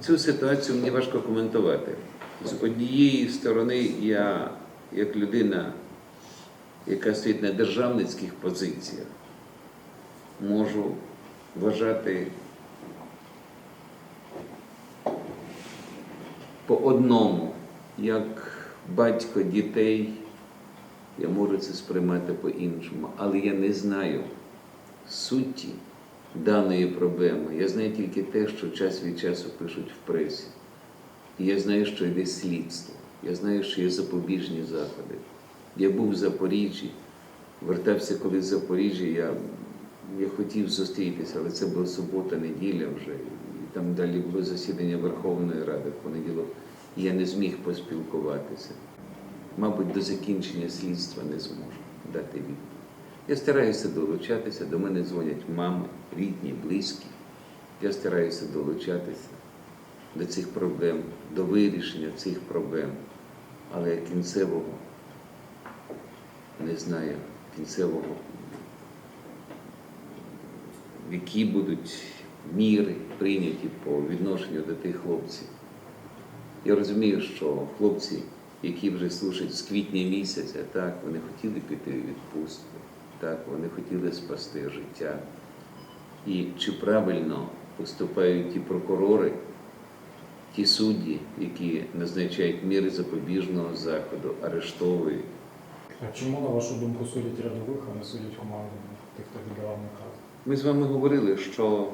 Цю ситуацію мені важко коментувати. З однієї сторони, я, як людина, яка стоїть на державницьких позиціях, можу вважати по одному, як батько дітей, я можу це сприймати по-іншому, але я не знаю суті даної проблеми. Я знаю тільки те, що час від часу пишуть в пресі. І я знаю, що йде слідство. Я знаю, що є запобіжні заходи. Я був в Запоріжжі, вертався колись з Запоріжжя, я, я хотів зустрітися, але це була субота, неділя вже. І там далі було засідання Верховної Ради в понеділок. І я не зміг поспілкуватися. Мабуть, до закінчення слідства не зможу дати відповідь. Я стараюся долучатися, до мене дзвонять мами, рідні, близькі. Я стараюся долучатися до цих проблем, до вирішення цих проблем. Але кінцевого не знаю, кінцевого, які будуть міри прийняті по відношенню до тих хлопців. Я розумію, що хлопці, які вже служать з квітня місяця, так, вони хотіли піти у відпустку, так, вони хотіли спасти життя. І чи правильно поступають ті прокурори, ті судді, які назначають міри запобіжного заходу, арештовують. А чому, на вашу думку, судять рядових, а не судять команду тих, хто віддавав наказ? Ми з вами говорили, що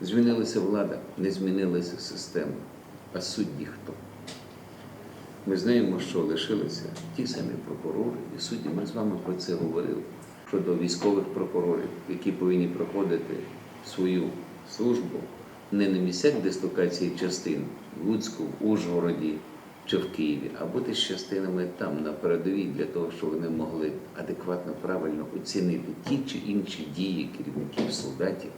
змінилася влада, не змінилася система, а судді хто? Ми знаємо, що лишилися ті самі прокурори і судді. Ми з вами про це говорили щодо військових прокурорів, які повинні проходити свою службу не на місцях дислокації частин в Луцьку, в Ужгороді чи в Києві, а бути з частинами там на передовій для того, щоб вони могли адекватно правильно оцінити ті чи інші дії керівників солдатів